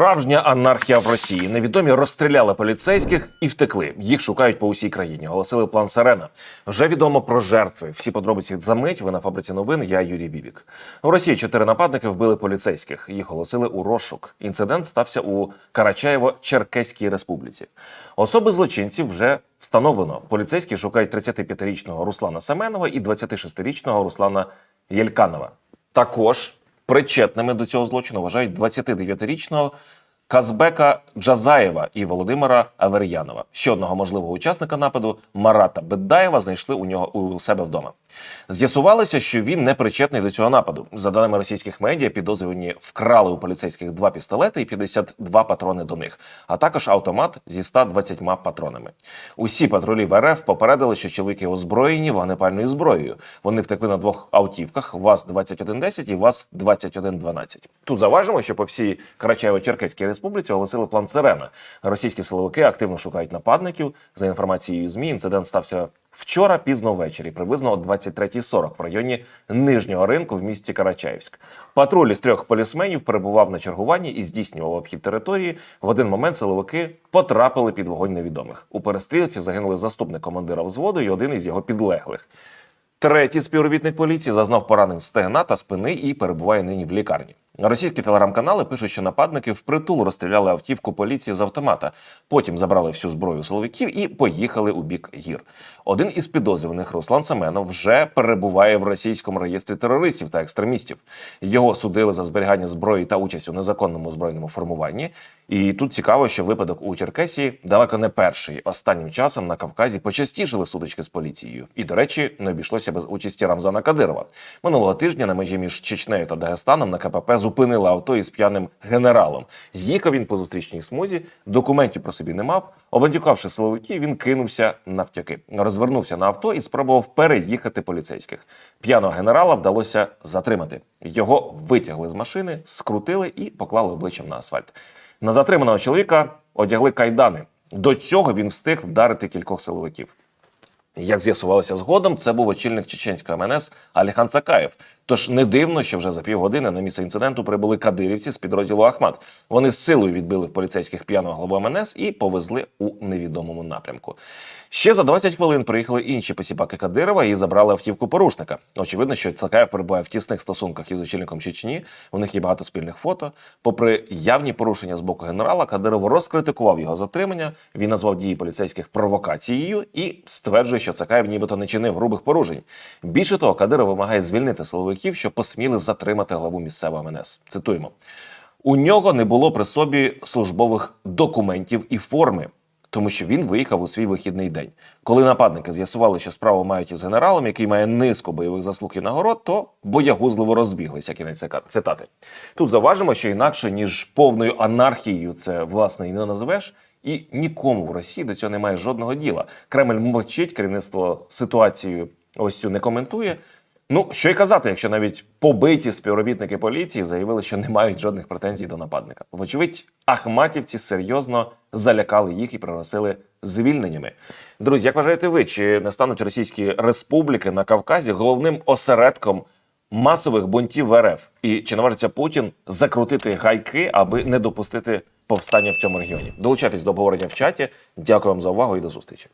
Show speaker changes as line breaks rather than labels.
Справжня анархія в Росії. Невідомі розстріляли поліцейських і втекли. Їх шукають по усій країні. Оголосили план Сирена. Вже відомо про жертви. Всі подробиці за мить. Ви на фабриці новин. Я Юрій Бібік. У Росії чотири нападники вбили поліцейських. Їх оголосили у розшук. Інцидент стався у Карачаєво-Черкеській республіці. Особи злочинців вже встановлено. Поліцейські шукають 35-річного Руслана Семенова і 26-річного Руслана Єльканова. Також причетними до цього злочину вважають 29-річного Казбека Джазаєва і Володимира Авер'янова. Ще одного можливого учасника нападу Марата Беддаєва знайшли у нього у себе вдома. З'ясувалося, що він не причетний до цього нападу. За даними російських медіа, підозрювані вкрали у поліцейських два пістолети і 52 патрони до них, а також автомат зі 120 патронами. Усі патрулі в РФ попередили, що чоловіки озброєні вогнепальною зброєю. Вони втекли на двох автівках ВАЗ-2110 і ВАЗ-2112. Тут заважимо, що по всій Карачаєво-Черкеській республіці оголосили план Сирена. Російські силовики активно шукають нападників. За інформацією ЗМІ, інцидент стався вчора пізно ввечері, приблизно о 23.40 в районі нижнього ринку в місті Карачаївськ. Патруль із трьох полісменів перебував на чергуванні і здійснював обхід території. В один момент силовики потрапили під вогонь невідомих. У перестрілці загинули заступник командира взводу і один із його підлеглих. Третій співробітник поліції зазнав поранень стегна та спини і перебуває нині в лікарні. Російські телеграм-канали пишуть, що нападники впритул розстріляли автівку поліції з автомата. Потім забрали всю зброю силовиків і поїхали у бік гір. Один із підозрюваних Руслан Семенов вже перебуває в російському реєстрі терористів та екстремістів. Його судили за зберігання зброї та участь у незаконному збройному формуванні. І тут цікаво, що випадок у Черкесії далеко не перший. Останнім часом на Кавказі почастішили сутички з поліцією. І, до речі, не обійшлося без участі Рамзана Кадирова. Минулого тижня на межі між Чечнею та Дагестаном на КПП зупинили авто із п'яним генералом. Їхав він по зустрічній смузі, документів про собі не мав. Обандюкавши силовиків, він кинувся навтяки, розвернувся на авто і спробував переїхати поліцейських. П'яного генерала вдалося затримати. Його витягли з машини, скрутили і поклали обличчям на асфальт. На затриманого чоловіка одягли кайдани. До цього він встиг вдарити кількох силовиків. Як з'ясувалося згодом, це був очільник чеченського МНС Аліхан Цакаєв. Тож не дивно, що вже за півгодини на місце інциденту прибули кадирівці з підрозділу Ахмат. Вони з силою відбили в поліцейських п'яного главу МНС і повезли у невідомому напрямку. Ще за 20 хвилин приїхали інші посіпаки Кадирова і забрали автівку порушника. Очевидно, що Цакаєв перебуває в тісних стосунках із очільником Чечні. У них є багато спільних фото. Попри явні порушення з боку генерала, Кадиров розкритикував його затримання. Він назвав дії поліцейських провокацією і стверджує, що Цакаєв нібито не чинив грубих порушень. Більше того, Кадиров вимагає звільнити силовиків, що посміли затримати главу місцевого МНС. Цитуємо: у нього не було при собі службових документів і форми. Тому що він виїхав у свій вихідний день. Коли нападники з'ясували, що справу мають із генералом, який має низку бойових заслуг і нагород, то боягузливо розбіглися. Кінець цитати. Тут заважимо, що інакше ніж повною анархією це власне і не називеш. І нікому в Росії до цього немає жодного діла. Кремль мовчить, керівництво ситуацію ось цю не коментує. Ну що й казати, якщо навіть побиті співробітники поліції заявили, що не мають жодних претензій до нападника. Вочевидь, ахматівці серйозно залякали їх і пригрозили звільненнями. Друзі, як вважаєте ви, чи не стануть російські республіки на Кавказі головним осередком масових бунтів в РФ? І чи наважиться Путін закрутити гайки, аби не допустити повстання в цьому регіоні? Долучайтесь до обговорення в чаті. Дякую вам за увагу і до зустрічі.